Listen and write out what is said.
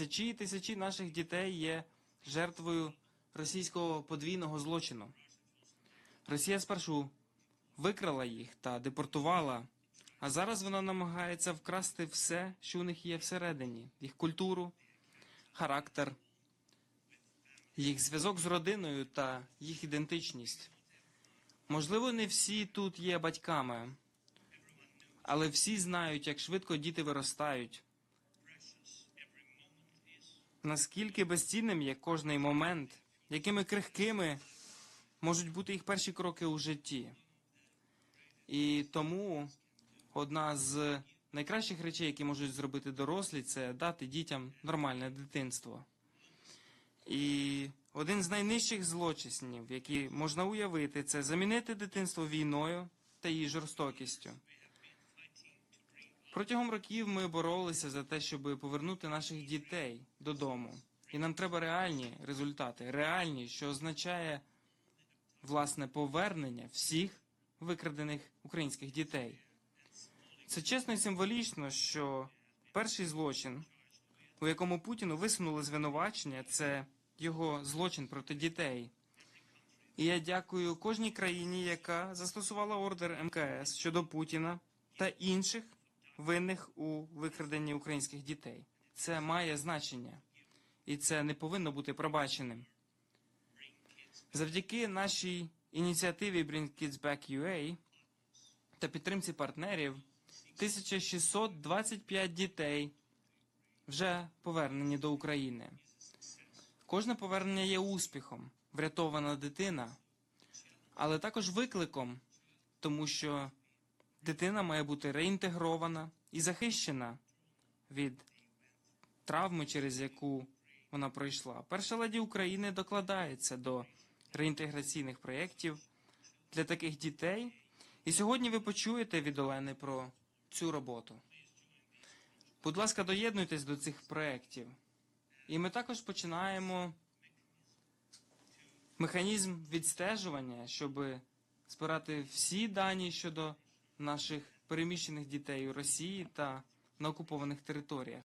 тисячі і тисячі наших дітей є жертвою російського подвійного злочину. Росія спершу викрала їх та депортувала, а зараз вона намагається вкрасти все, що у них є всередині: їх культуру, характер, їх зв'язок з родиною та їх ідентичність. Можливо, не всі тут є батьками, але всі знають, як швидко діти виростають, наскільки безцінним є кожний момент, якими крихкими можуть бути їх перші кроки у житті. І тому одна з найкращих речей, які можуть зробити дорослі, це дати дітям нормальне дитинство. І один з найнижчих злочинів, які можна уявити, це замінити дитинство війною та її жорстокістю. Протягом років ми боролися за те, щоб повернути наших дітей додому. І нам треба реальні результати, реальні, що означає власне повернення всіх викрадених українських дітей. Це чесно і символічно, що перший злочин, у якому Путіну висунули звинувачення, це його злочин проти дітей. І я дякую кожній країні, яка застосувала ордер МКС щодо Путіна та інших винних у викраденні українських дітей. Це має значення, і це не повинно бути пробаченим. Завдяки нашій ініціативі Bring Kids Back UA та підтримці партнерів 1625 дітей вже повернені до України. Кожне повернення є успіхом, врятована дитина, але також викликом, тому що дитина має бути реінтегрована і захищена від травми, через яку вона пройшла. Перша леді України докладається до реінтеграційних проєктів для таких дітей. І сьогодні ви почуєте від Олени про цю роботу. Будь ласка, доєднуйтесь до цих проєктів. І ми також починаємо механізм відстежування, щоб збирати всі дані щодо наших переміщених дітей у Росії та на окупованих територіях.